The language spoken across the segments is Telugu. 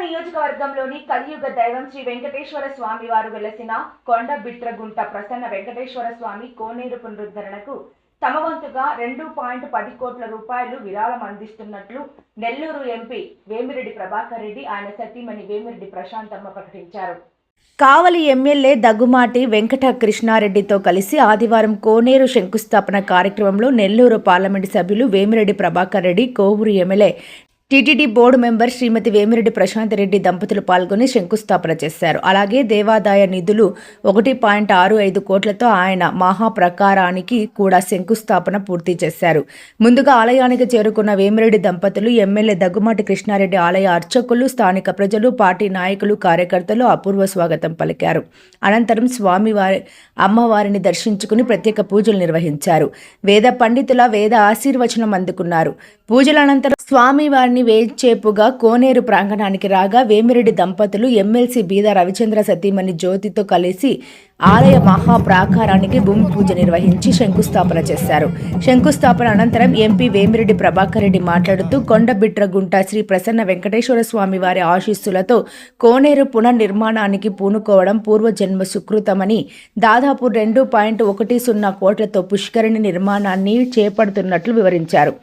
నియోజకవర్గంలోని కలియుగ దైవం శ్రీ వెంకటేశ్వర స్వామి వారు వెలసిన కొండ బిట్రగుంట ప్రసన్న వెంకటేశ్వర స్వామి కోనేరు పునరుద్ధరణకు తమ వంతుగా రెండు పాయింట్ పది కోట్ల రూపాయలు విరాళం అందిస్తున్నట్లు నెల్లూరు ఎంపీ వేమిరెడ్డి ప్రభాకర్ రెడ్డి ఆయన సతీమణి వేమిరెడ్డి ప్రశాంతమ్మ ప్రకటించారు. కావలి ఎమ్మెల్యే దగ్గుమాటి వెంకట కృష్ణారెడ్డితో కలిసి ఆదివారం కోనేరు శంకుస్థాపన కార్యక్రమంలో నెల్లూరు పార్లమెంటు సభ్యులు Vemireddy Prabhakar Reddy Kovur MLA TTD board member Shrimati Vemireddy Prashanth Reddy దంపతులు పాల్గొని శంకుస్థాపన చేశారు. అలాగే దేవాదాయ నిధులు ఒకటి పాయింట్ ఆరు ఐదు కోట్లతో ఆయన మహాప్రకారానికి కూడా శంకుస్థాపన పూర్తి చేశారు. ముందుగా ఆలయానికి చేరుకున్న వేమిరెడ్డి దంపతులు ఎమ్మెల్యే దగ్గుమాటి కృష్ణారెడ్డి ఆలయ అర్చకులు స్థానిక ప్రజలు పార్టీ నాయకులు కార్యకర్తలు అపూర్వ స్వాగతం పలికారు. అనంతరం స్వామివారి అమ్మవారిని దర్శించుకుని ప్రత్యేక పూజలు నిర్వహించారు. వేద పండితుల వేద ఆశీర్వచనం అందుకున్నారు. పూజల అనంతరం స్వామివారిని వేచేపుగా కోనేరు ప్రాంగణానికి రాగా వేమిరెడ్డి దంపతులు ఎమ్మెల్సీ బీద రవిచంద్ర సతీమణి జ్యోతితో కలిసి ఆలయ మహాప్రాకారానికి భూమి పూజ నిర్వహించి శంకుస్థాపన చేశారు. శంకుస్థాపన అనంతరం ఎంపీ వేమిరెడ్డి ప్రభాకర్ రెడ్డి మాట్లాడుతూ కొండబిట్రగుంట శ్రీ ప్రసన్న వెంకటేశ్వర స్వామి వారి ఆశీస్సులతో కోనేరు పునర్నిర్మాణానికి పూనుకోవడం పూర్వజన్మ సుకృతమని దాదాపు రెండు పాయింట్ ఒకటి సున్నా కోట్లతో పుష్కరిణి నిర్మాణాన్ని చేపడుతున్నట్లు వివరించారు.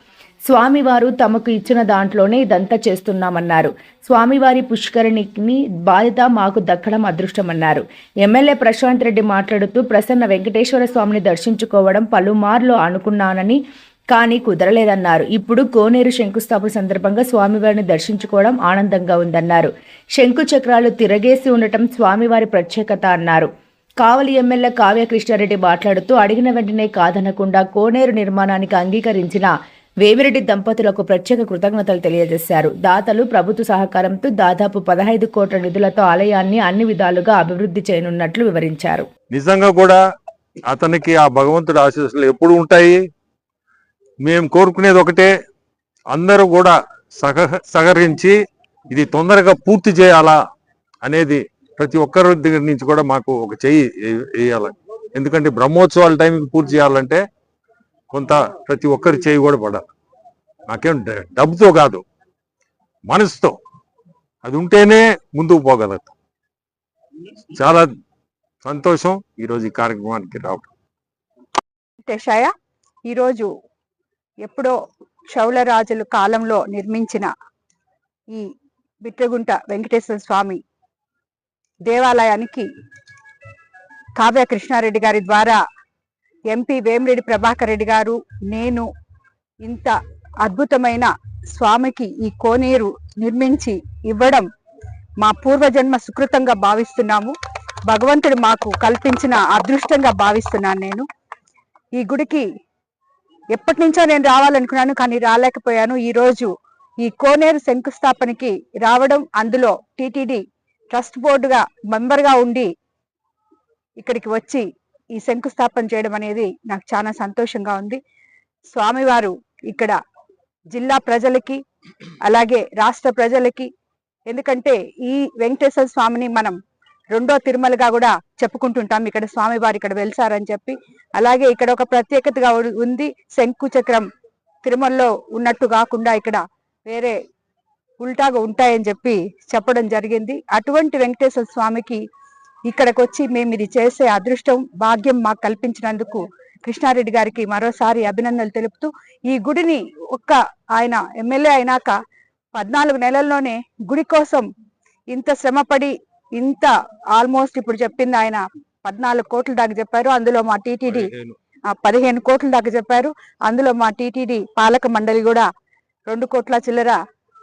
స్వామివారు తమకు ఇచ్చిన దాంట్లోనే ఇదంతా చేస్తున్నామన్నారు. స్వామివారి పుష్కరిణిని బాధ్యత మాకు దక్కడం అదృష్టమన్నారు. ఎమ్మెల్యే ప్రశాంత్ రెడ్డి మాట్లాడుతూ ప్రసన్న వెంకటేశ్వర స్వామిని దర్శించుకోవడం పలుమార్లు అనుకున్నానని కానీ కుదరలేదన్నారు. ఇప్పుడు కోనేరు శంకుస్థాపన సందర్భంగా స్వామివారిని దర్శించుకోవడం ఆనందంగా ఉందన్నారు. శంకు చక్రాలు తిరగేసి ఉండటం స్వామివారి ప్రత్యేకత అన్నారు. కావలి ఎమ్మెల్యే కావ్య కృష్ణారెడ్డి మాట్లాడుతూ అడిగిన వెంటనే కాదనకుండా కోనేరు నిర్మాణానికి అంగీకరించిన వేమిరెడ్డి దంపతులకు ప్రత్యేక కృతజ్ఞతలు తెలియజేశారు. దాతలు ప్రభుత్వ సహకారంతో దాదాపు పదహైదు కోట్ల నిధులతో ఆలయాన్ని అన్ని విధాలుగా అభివృద్ధి చేయనున్నట్లు వివరించారు. నిజంగా కూడా అతనికి ఆ భగవంతుడి ఆశీస్సులు ఎప్పుడు ఉంటాయి. మేము కోరుకునేది ఒకటే అందరూ కూడా సహ సహకరించి ఇది తొందరగా పూర్తి చేయాలా అనేది ప్రతి ఒక్కరి దగ్గర నుంచి కూడా మాకు ఒక చెయ్యి వేయాలి. ఎందుకంటే బ్రహ్మోత్సవాల టైంకి పూర్తి చేయాలంటే కొంత ప్రతి ఒక్కరి చేయి కూడా పడాలి. నాకేం డబ్బుతో కాదు మనసుతో. అది ఉంటేనే ముందుకు పోగలుగుతాం. చాలా సంతోషం ఈరోజు ఈ కార్యక్రమానికి రావడం టెషాయ ఈరోజు ఎప్పుడో చౌలరాజుల కాలంలో నిర్మించిన ఈ బిట్రగుంట వెంకటేశ్వర స్వామి దేవాలయానికి కావ్య కృష్ణారెడ్డి గారి ద్వారా ఎంపీ వేమిరెడ్డి ప్రభాకర్ రెడ్డి గారు నేను ఇంత అద్భుతమైన స్వామికి ఈ కోనేరు నిర్మించి ఇవ్వడం మా పూర్వజన్మ సుకృతంగా భావిస్తున్నాము. భగవంతుడు మాకు కల్పించిన అదృష్టంగా భావిస్తున్నాను నేను. ఈ గుడికి ఎప్పటి నుంచో నేను రావాలనుకున్నాను కానీ రాలేకపోయాను. ఈరోజు ఈ కోనేరు శంకుస్థాపనకి రావడం అందులో టీటీడీ ట్రస్ట్ బోర్డుగా మెంబర్గా ఉండి ఇక్కడికి వచ్చి ఈ శంకుస్థాపన చేయడం అనేది నాకు చాలా సంతోషంగా ఉంది. స్వామివారు ఇక్కడ జిల్లా ప్రజలకి అలాగే రాష్ట్ర ప్రజలకి ఎందుకంటే ఈ వెంకటేశ్వర స్వామిని మనం రెండో తిరుమలగా కూడా చెప్పుకుంటుంటాం. ఇక్కడ స్వామివారు ఇక్కడ వెలిసారని చెప్పి అలాగే ఇక్కడ ఒక ప్రత్యేకతగా ఉంది శంకు చక్రం. తిరుమలలో ఉన్నట్టు కాకుండా ఇక్కడ వేరే ఉల్టాగా ఉంటాయని చెప్పి చెప్పడం జరిగింది. అటువంటి వెంకటేశ్వర స్వామికి ఇక్కడికి వచ్చి మేము ఇది చేసే అదృష్టం భాగ్యం మాకు కల్పించినందుకు కృష్ణారెడ్డి గారికి మరోసారి అభినందనలు తెలుపుతూ ఈ గుడిని ఒక్క ఆయన ఎమ్మెల్యే అయినాక పద్నాలుగు నెలల్లోనే గుడి కోసం ఇంత శ్రమపడి ఇంత ఆల్మోస్ట్ ఇప్పుడు చెప్పింది ఆయన పద్నాలుగు కోట్ల దాకా చెప్పారు. అందులో మా టీటీడీ ఆ, పదిహేను కోట్ల దాకా చెప్పారు. అందులో మా టీటీడీ పాలక మండలి కూడా రెండు కోట్ల చిల్లర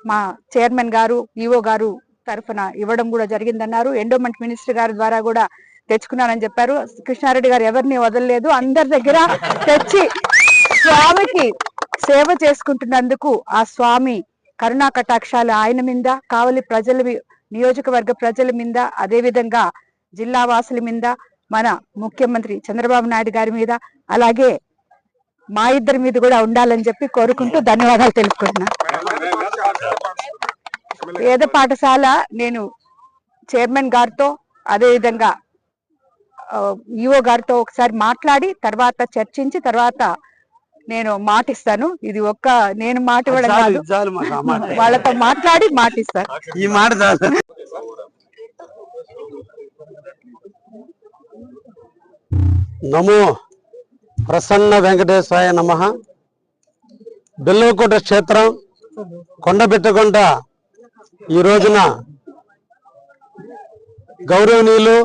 మా చైర్మన్ గారు ఈఓ గారు తరఫున ఇవ్వడం కూడా జరిగిందన్నారు. ఎండోమెంట్ మినిస్టర్ గారి ద్వారా కూడా తెచ్చుకున్నానని చెప్పారు. కృష్ణారెడ్డి గారు ఎవరిని వదలలేదు. అందరి దగ్గర తెచ్చి స్వామికి సేవ చేసుకుంటున్నందుకు ఆ స్వామి కరుణా కటాక్షాలు ఆయన మీద కావలి ప్రజల నియోజకవర్గ ప్రజల మీద అదే విధంగా జిల్లా వాసుల మీద మన ముఖ్యమంత్రి చంద్రబాబు నాయుడు గారి మీద అలాగే మా ఇద్దరి మీద కూడా ఉండాలని చెప్పి కోరుకుంటూ ధన్యవాదాలు తెలుపుకుంటున్నాను వేద పాఠశాల నేను చైర్మన్ గారితో అదే విధంగా ఈఓ గారితో ఒకసారి మాట్లాడి తర్వాత చర్చించి తర్వాత నేను మాటిస్తాను. ఇది ఒక్క నేను మాట కాదు. వాళ్ళతో మాట్లాడి మాటిస్తాను. ఈ మాట నమో ప్రసన్న వెంకటేశ్వరాయ నమ. బెల్లకోట క్షేత్రం కొండబెట్టకొండ ఈ రోజున గౌరవనీయులు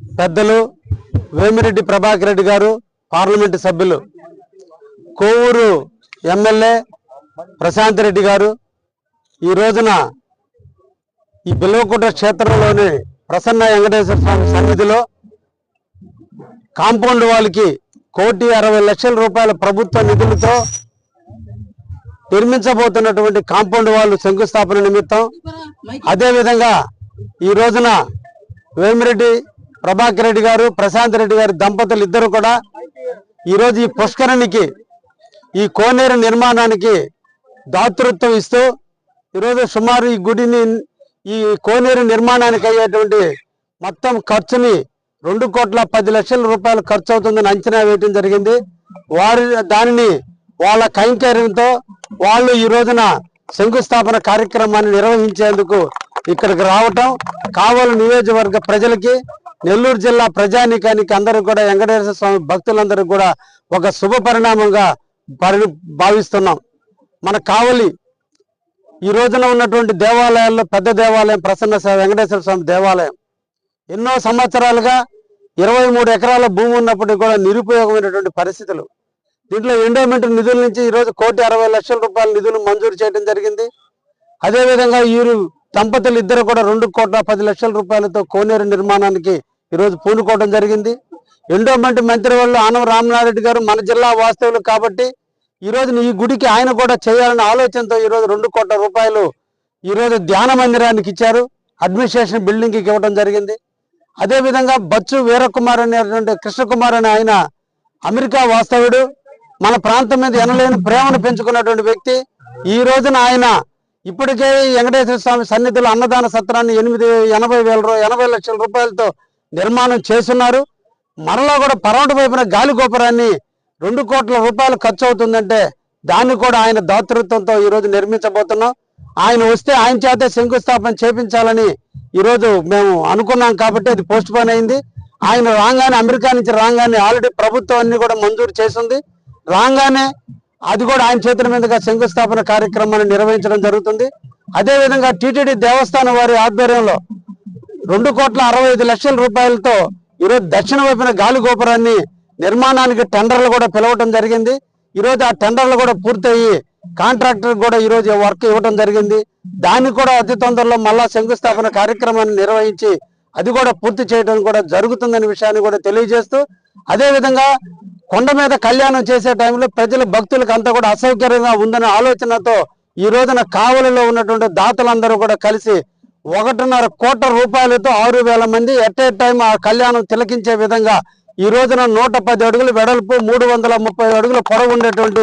పెద్దలు వేమిరెడ్డి ప్రభాకర్ రెడ్డి గారు పార్లమెంటు సభ్యులు కోవూరు ఎమ్మెల్యే ప్రశాంత్ రెడ్డి గారు ఈ రోజున ఈ బిల్వకోట క్షేత్రంలోని ప్రసన్న వెంకటేశ్వర స్వామి సన్నిధిలో కాంపౌండ్ వాళ్ళకి కోటి అరవై లక్షల రూపాయల ప్రభుత్వ నిధులతో నిర్మించబోతున్నటువంటి కాంపౌండ్ వాళ్ళు శంకుస్థాపన నిమిత్తం అదే విధంగా ఈ రోజున వేమిరెడ్డి ప్రభాకర్ రెడ్డి గారు ప్రశాంత్ రెడ్డి గారి దంపతులు ఇద్దరు కూడా ఈరోజు ఈ పుష్కరణికి ఈ కోనేరు నిర్మాణానికి దాతృత్వం ఇస్తూ ఈరోజు సుమారు ఈ గుడిని ఈ కోనేరు నిర్మాణానికి అయ్యేటువంటి మొత్తం ఖర్చుని రెండు కోట్ల పది లక్షల రూపాయలు ఖర్చు అవుతుందని అంచనా వేయటం జరిగింది. వారి దానిని వాళ్ళ కైంకర్యంతో వాళ్ళు ఈ రోజున శంకుస్థాపన కార్యక్రమాన్ని నిర్వహించేందుకు ఇక్కడికి రావటం కావలి నియోజకవర్గ ప్రజలకి నెల్లూరు జిల్లా ప్రజానీకానికి అందరూ కూడా వెంకటేశ్వర స్వామి భక్తులందరూ కూడా ఒక శుభ పరిణామంగా పరి భావిస్తున్నాం. మన కావలి ఈ రోజున ఉన్నటువంటి దేవాలయాల్లో పెద్ద దేవాలయం ప్రసన్న వెంకటేశ్వర స్వామి దేవాలయం. ఎన్నో సంవత్సరాలుగా ఇరవై మూడు ఎకరాల భూమి ఉన్నప్పటికీ కూడా నిరుపయోగమైనటువంటి పరిస్థితులు. దీంట్లో ఎండోమెంట్ నిధుల నుంచి ఈరోజు కోటి అరవై లక్షల రూపాయల నిధులు మంజూరు చేయడం జరిగింది. అదేవిధంగా వీరు దంపతులు ఇద్దరు కూడా రెండు కోట్ల పది లక్షల రూపాయలతో కోనేరు నిర్మాణానికి ఈరోజు పూనుకోవడం జరిగింది. ఎండోమెంట్ మంత్రి వాళ్ళు ఆనవ రామనారెడ్డి గారు మన జిల్లా వాస్తవులు కాబట్టి ఈ ఈ గుడికి ఆయన కూడా చేయాలనే ఆలోచనతో ఈరోజు రెండు కోట్ల రూపాయలు ఈ రోజు ధ్యాన మందిరానికి ఇచ్చారు. అడ్మినిస్ట్రేషన్ బిల్డింగ్కి ఇవ్వడం జరిగింది. అదేవిధంగా బచ్చు వీరకుమార్ అనేటువంటి కృష్ణకుమార్ అనే ఆయన అమెరికా వాస్తవుడు మన ప్రాంతం మీద ఎనలేని ప్రేమను పెంచుకున్నటువంటి వ్యక్తి. ఈ రోజున ఆయన ఇప్పటికే వెంకటేశ్వర స్వామి సన్నిధిలో అన్నదాన సత్రాన్ని ఎనిమిది ఎనభై వేల ఎనభై లక్షల రూపాయలతో నిర్మాణం చేస్తున్నారు. మరలా కూడా పరమటి వైపున గాలి గోపురాన్ని రెండు కోట్ల రూపాయలు ఖర్చు అవుతుందంటే దాన్ని కూడా ఆయన దాతృత్వంతో ఈరోజు నిర్మించబోతున్నాం. ఆయన వస్తే ఆయన చేతే శంకుస్థాపన చేపించాలని ఈరోజు మేము అనుకున్నాం కాబట్టి అది పోస్ట్ పోన్ అయింది. ఆయన రాగానే అమెరికా నుంచి రాగానే ఆల్రెడీ ప్రభుత్వం అన్ని కూడా మంజూరు చేసింది. రాగానే అది కూడా ఆయన చేతుల మీదుగా శంకుస్థాపన కార్యక్రమాన్ని నిర్వహించడం జరుగుతుంది. అదే విధంగా టిటిడి దేవస్థానం వారి ఆధ్వర్యంలో రెండు కోట్ల అరవై ఐదు లక్షల రూపాయలతో ఈరోజు దక్షిణ వైపున గాలి గోపురాన్ని నిర్మాణానికి టెండర్లు కూడా పిలవటం జరిగింది. ఈరోజు ఆ టెండర్లు కూడా పూర్తయి కాంట్రాక్టర్ కూడా ఈరోజు వర్క్ ఇవ్వడం జరిగింది. దాన్ని కూడా అతి తొందరలో మళ్ళా శంకుస్థాపన కార్యక్రమాన్ని నిర్వహించి అది కూడా పూర్తి చేయడం కూడా జరుగుతుందనే విషయాన్ని కూడా తెలియజేస్తూ అదేవిధంగా కొండ మీద కళ్యాణం చేసే టైంలో ప్రజల భక్తులకు అంతా కూడా అసౌకర్యంగా ఉందనే ఆలోచనతో ఈ రోజున కావలిలో ఉన్నటువంటి దాతలందరూ కూడా కలిసి ఒకటిన్నర కోట్ల రూపాయలతో ఆరు వేల మంది ఎట్ ఏ టైం ఆ కళ్యాణం తిలకించే విధంగా ఈ రోజున నూట పది అడుగులు వెడల్పు మూడు వందల ముప్పై అడుగులు పొడవు ఉండేటువంటి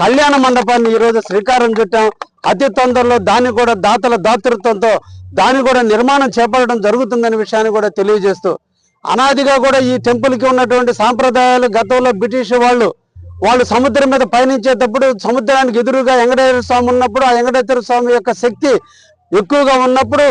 కళ్యాణ మండపాన్ని ఈ రోజు శ్రీకారం చుట్టాం. అతి తొందరలో దాన్ని కూడా దాతల దాతృత్వంతో దాన్ని కూడా నిర్మాణం చేపట్టడం జరుగుతుందనే విషయాన్ని కూడా తెలియజేస్తూ అనాదిగా కూడా ఈ టెంపుల్కి ఉన్నటువంటి సాంప్రదాయాలు గతంలో బ్రిటిష్ వాళ్ళు వాళ్ళు సముద్రం మీద పయనించేటప్పుడు సముద్రానికి ఎదురుగా వెంకటేశ్వర స్వామి ఉన్నప్పుడు ఆ వెంకటేశ్వర స్వామి యొక్క శక్తి ఎక్కువగా ఉన్నప్పుడు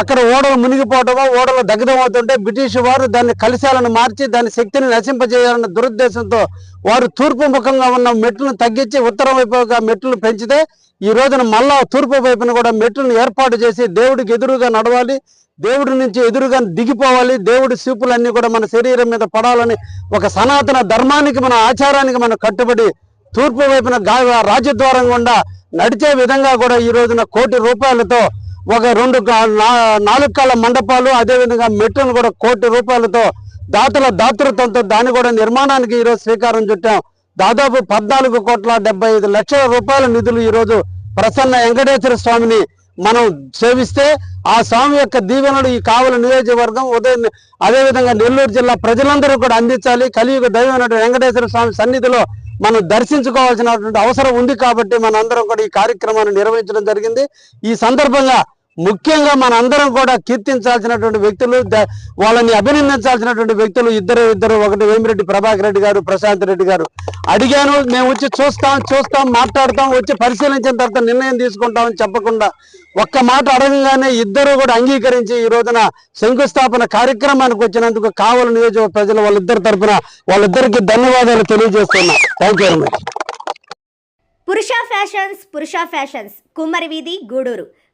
అక్కడ ఓడలు మునిగిపోవటమో ఓడలు దగ్ధం అవుతుంటే బ్రిటిష్ వారు దాన్ని కలిశాలను మార్చి దాని శక్తిని నశింపజేయాలన్న దురుద్దేశంతో వారు తూర్పు ముఖంగా ఉన్న మెట్లను తగ్గించి ఉత్తరం వైపుగా మెట్లు పెంచితే ఈ రోజున మళ్ళా తూర్పు వైపున కూడా మెట్లను ఏర్పాటు చేసి దేవుడికి ఎదురుగా నడవాలి దేవుడి నుంచి ఎదురుగా దిగిపోవాలి దేవుడి సూపులన్నీ కూడా మన శరీరం మీద పడాలని ఒక సనాతన ధర్మానికి మన ఆచారానికి మనం కట్టుబడి తూర్పు వైపున రాజద్వారం గుండా నడిచే విధంగా కూడా ఈ రోజున కోటి రూపాయలతో ఒక రెండు కా- నా- నాలుగు కాళ్ళ మండపాలు అదేవిధంగా మెట్లను కూడా కోటి రూపాయలతో దాతల దాతృత్వంతో దాన్ని కూడా నిర్మాణానికి ఈరోజు శ్రీకారం చుట్టాం. దాదాపు పద్నాలుగు కోట్ల డెబ్బై ఐదు లక్షల రూపాయల నిధులు ఈరోజు ప్రసన్న వెంకటేశ్వర స్వామిని మనం సేవిస్తే ఆ స్వామి యొక్క దీవెనలు ఈ కావల నియోజకవర్గం ఉదయం అదేవిధంగా నెల్లూరు జిల్లా ప్రజలందరూ కూడా అందించాలి. కలియుగ దైవం వెంకటేశ్వర స్వామి సన్నిధిలో మనం దర్శించుకోవాల్సినటువంటి అవసరం ఉంది కాబట్టి మనందరం కూడా ఈ కార్యక్రమాన్ని నిర్వహించడం జరిగింది. ఈ సందర్భంగా ముఖ్యంగా మనందరం కూడా కీర్తించాల్సినటువంటి వ్యక్తులు వాళ్ళని అభినందించాల్సినటువంటి వ్యక్తులు ఇద్దరు ఇద్దరు ఒకటి వేమిరెడ్డి ప్రభాకర్ రెడ్డి గారు ప్రశాంత్ రెడ్డి గారు. అడిగాను మేము వచ్చి చూస్తాం చూస్తాం మాట్లాడతాం వచ్చి పరిశీలించిన తర్వాత నిర్ణయం తీసుకుంటాం అని చెప్పకుండా ఒక్క మాట అడగంగానే ఇద్దరు కూడా అంగీకరించి ఈ రోజున శంకుస్థాపన కార్యక్రమానికి వచ్చినందుకు కావలి నియోజకవర్గ ప్రజలు వాళ్ళిద్దరి తరపున వాళ్ళిద్దరికి ధన్యవాదాలు తెలియజేస్తున్నా. Thank you very much Purusha fashions Purusha fashions కుమ్మరి వీధి గూడూరు.